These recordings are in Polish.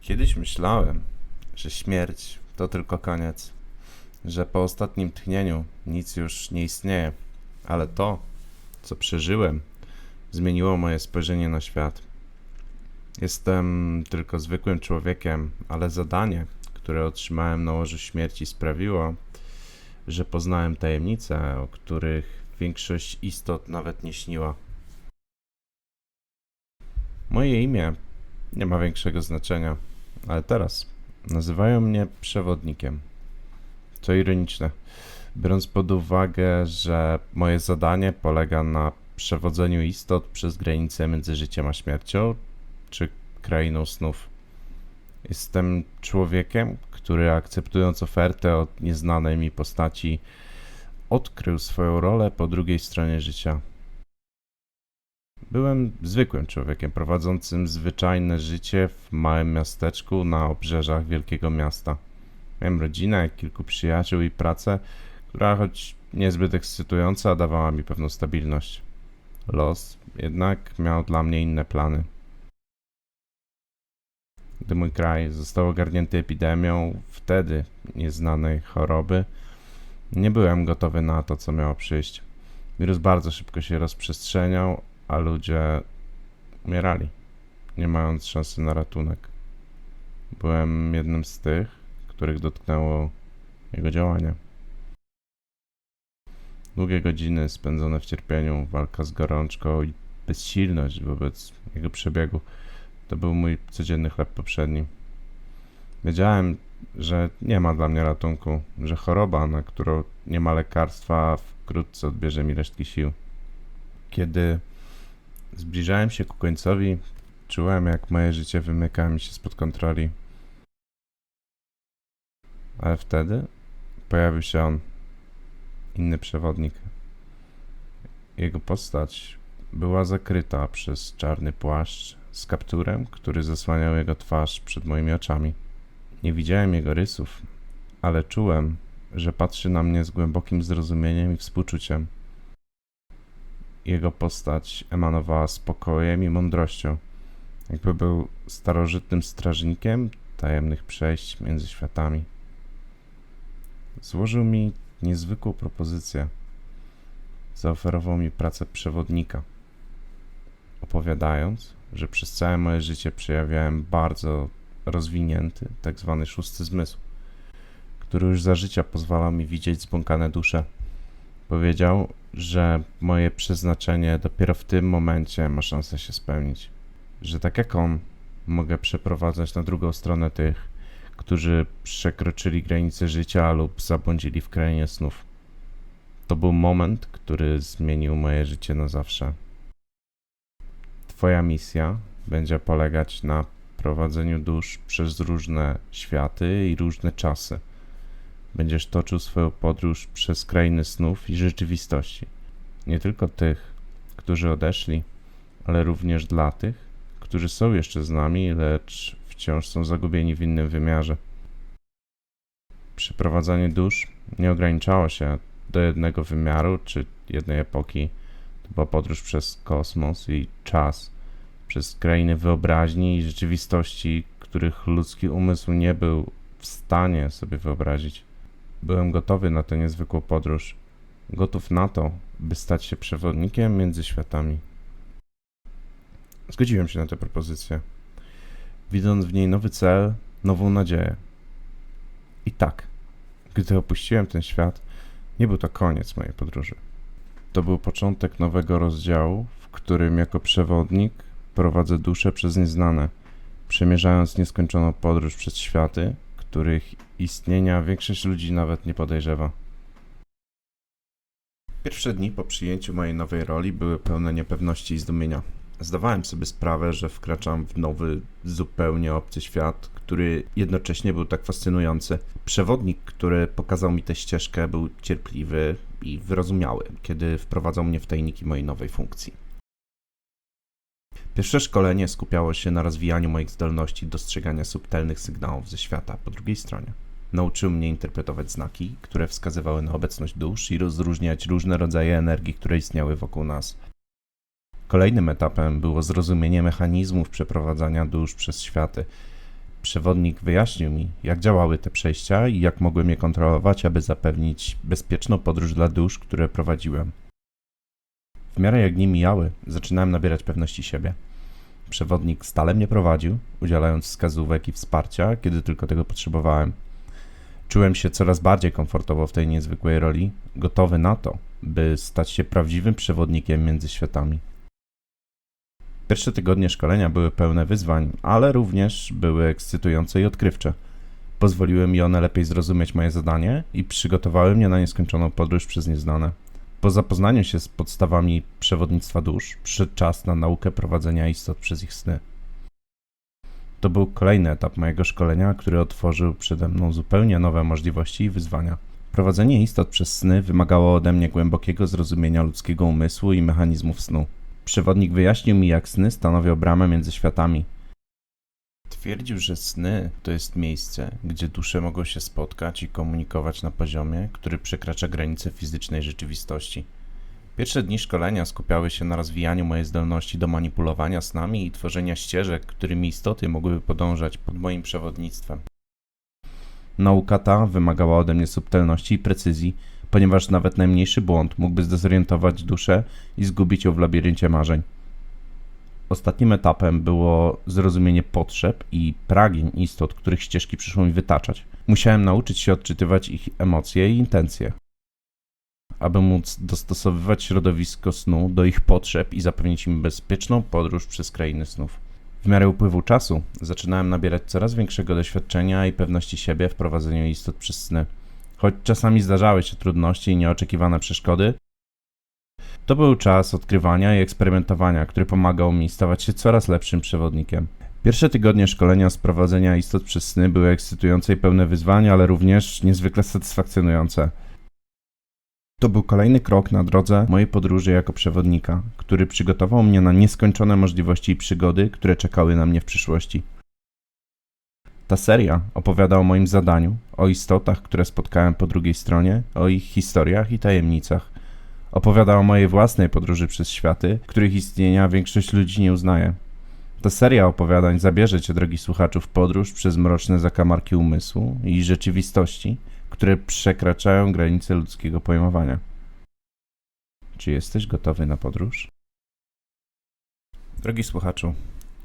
Kiedyś myślałem, że śmierć to tylko koniec, że po ostatnim tchnieniu nic już nie istnieje, ale to, co przeżyłem, zmieniło moje spojrzenie na świat. Jestem tylko zwykłym człowiekiem, ale zadanie, które otrzymałem na łożu śmierci, sprawiło, że poznałem tajemnice, o których większość istot nawet nie śniła. Moje imię nie ma większego znaczenia, ale teraz nazywają mnie przewodnikiem. Co ironiczne, biorąc pod uwagę, że moje zadanie polega na przewodzeniu istot przez granicę między życiem a śmiercią, czy krainą snów. Jestem człowiekiem, który akceptując ofertę od nieznanej mi postaci, odkrył swoją rolę po drugiej stronie życia. Byłem zwykłym człowiekiem prowadzącym zwyczajne życie w małym miasteczku na obrzeżach wielkiego miasta. Miałem rodzinę, kilku przyjaciół i pracę, która choć niezbyt ekscytująca, dawała mi pewną stabilność. Los jednak miał dla mnie inne plany. Gdy mój kraj został ogarnięty epidemią, wtedy nieznanej choroby, nie byłem gotowy na to, co miało przyjść. Wirus bardzo szybko się rozprzestrzeniał, a ludzie umierali, nie mając szansy na ratunek. Byłem jednym z tych, których dotknęło jego działanie. Długie godziny spędzone w cierpieniu, walka z gorączką i bezsilność wobec jego przebiegu to był mój codzienny chleb poprzedni. Wiedziałem, że nie ma dla mnie ratunku, że choroba, na którą nie ma lekarstwa, wkrótce odbierze mi resztki sił. Kiedy zbliżałem się ku końcowi, czułem, jak moje życie wymyka mi się spod kontroli. Ale wtedy pojawił się on, inny przewodnik. Jego postać była zakryta przez czarny płaszcz z kapturem, który zasłaniał jego twarz przed moimi oczami. Nie widziałem jego rysów, ale czułem, że patrzy na mnie z głębokim zrozumieniem i współczuciem. Jego postać emanowała spokojem i mądrością, jakby był starożytnym strażnikiem tajemnych przejść między światami. Złożył mi niezwykłą propozycję. Zaoferował mi pracę przewodnika, opowiadając, że przez całe moje życie przejawiałem bardzo rozwinięty, tak zwany szósty zmysł, który już za życia pozwalał mi widzieć zbłąkane dusze. Powiedział, że moje przeznaczenie dopiero w tym momencie ma szansę się spełnić. Że tak jak on, mogę przeprowadzać na drugą stronę tych, którzy przekroczyli granice życia lub zabłądzili w krainie snów. To był moment, który zmienił moje życie na zawsze. Twoja misja będzie polegać na prowadzeniu dusz przez różne światy i różne czasy. Będziesz toczył swoją podróż przez krainy snów i rzeczywistości. Nie tylko tych, którzy odeszli, ale również dla tych, którzy są jeszcze z nami, lecz wciąż są zagubieni w innym wymiarze. Przeprowadzanie dusz nie ograniczało się do jednego wymiaru czy jednej epoki. To była podróż przez kosmos i czas, przez krainy wyobraźni i rzeczywistości, których ludzki umysł nie był w stanie sobie wyobrazić. Byłem gotowy na tę niezwykłą podróż, gotów na to, by stać się przewodnikiem między światami. Zgodziłem się na tę propozycję, widząc w niej nowy cel, nową nadzieję. I tak, gdy opuściłem ten świat, nie był to koniec mojej podróży. To był początek nowego rozdziału, w którym jako przewodnik prowadzę duszę przez nieznane, przemierzając nieskończoną podróż przez światy, których istnienia większość ludzi nawet nie podejrzewa. Pierwsze dni po przyjęciu mojej nowej roli były pełne niepewności i zdumienia. Zdawałem sobie sprawę, że wkraczam w nowy, zupełnie obcy świat, który jednocześnie był tak fascynujący. Przewodnik, który pokazał mi tę ścieżkę, był cierpliwy i wyrozumiały, kiedy wprowadzał mnie w tajniki mojej nowej funkcji. Pierwsze szkolenie skupiało się na rozwijaniu moich zdolności dostrzegania subtelnych sygnałów ze świata po drugiej stronie. Nauczył mnie interpretować znaki, które wskazywały na obecność dusz i rozróżniać różne rodzaje energii, które istniały wokół nas. Kolejnym etapem było zrozumienie mechanizmów przeprowadzania dusz przez światy. Przewodnik wyjaśnił mi, jak działały te przejścia i jak mogłem je kontrolować, aby zapewnić bezpieczną podróż dla dusz, które prowadziłem. W miarę jak dni mijały, zaczynałem nabierać pewności siebie. Przewodnik stale mnie prowadził, udzielając wskazówek i wsparcia, kiedy tylko tego potrzebowałem. Czułem się coraz bardziej komfortowo w tej niezwykłej roli, gotowy na to, by stać się prawdziwym przewodnikiem między światami. Pierwsze tygodnie szkolenia były pełne wyzwań, ale również były ekscytujące i odkrywcze. Pozwoliły mi one lepiej zrozumieć moje zadanie i przygotowały mnie na nieskończoną podróż przez nieznane. Po zapoznaniu się z podstawami przewodnictwa dusz, przyszedł czas na naukę prowadzenia istot przez ich sny. To był kolejny etap mojego szkolenia, który otworzył przede mną zupełnie nowe możliwości i wyzwania. Prowadzenie istot przez sny wymagało ode mnie głębokiego zrozumienia ludzkiego umysłu i mechanizmów snu. Przewodnik wyjaśnił mi, jak sny stanowią bramę między światami. Twierdził, że sny to jest miejsce, gdzie dusze mogą się spotkać i komunikować na poziomie, który przekracza granice fizycznej rzeczywistości. Pierwsze dni szkolenia skupiały się na rozwijaniu mojej zdolności do manipulowania snami i tworzenia ścieżek, którymi istoty mogłyby podążać pod moim przewodnictwem. Nauka ta wymagała ode mnie subtelności i precyzji, ponieważ nawet najmniejszy błąd mógłby zdezorientować duszę i zgubić ją w labiryncie marzeń. Ostatnim etapem było zrozumienie potrzeb i pragnień istot, których ścieżki przyszło mi wytaczać. Musiałem nauczyć się odczytywać ich emocje i intencje, aby móc dostosowywać środowisko snu do ich potrzeb i zapewnić im bezpieczną podróż przez krainy snów. W miarę upływu czasu zaczynałem nabierać coraz większego doświadczenia i pewności siebie w prowadzeniu istot przez sny. Choć czasami zdarzały się trudności i nieoczekiwane przeszkody, to był czas odkrywania i eksperymentowania, który pomagał mi stawać się coraz lepszym przewodnikiem. Pierwsze tygodnie szkolenia z prowadzenia istot przez sny były ekscytujące i pełne wyzwań, ale również niezwykle satysfakcjonujące. To był kolejny krok na drodze mojej podróży jako przewodnika, który przygotował mnie na nieskończone możliwości i przygody, które czekały na mnie w przyszłości. Ta seria opowiada o moim zadaniu, o istotach, które spotkałem po drugiej stronie, o ich historiach i tajemnicach. Opowiada o mojej własnej podróży przez światy, których istnienia większość ludzi nie uznaje. Ta seria opowiadań zabierze cię, drogi słuchaczu, w podróż przez mroczne zakamarki umysłu i rzeczywistości, które przekraczają granice ludzkiego pojmowania. Czy jesteś gotowy na podróż? Drogi słuchaczu,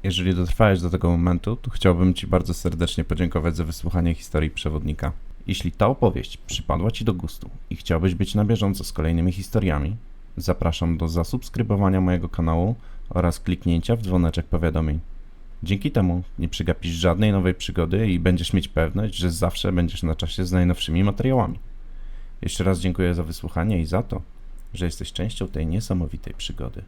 jeżeli dotrwałeś do tego momentu, to chciałbym Ci bardzo serdecznie podziękować za wysłuchanie historii przewodnika. Jeśli ta opowieść przypadła Ci do gustu i chciałbyś być na bieżąco z kolejnymi historiami, zapraszam do zasubskrybowania mojego kanału oraz kliknięcia w dzwoneczek powiadomień. Dzięki temu nie przegapisz żadnej nowej przygody i będziesz mieć pewność, że zawsze będziesz na czasie z najnowszymi materiałami. Jeszcze raz dziękuję za wysłuchanie i za to, że jesteś częścią tej niesamowitej przygody.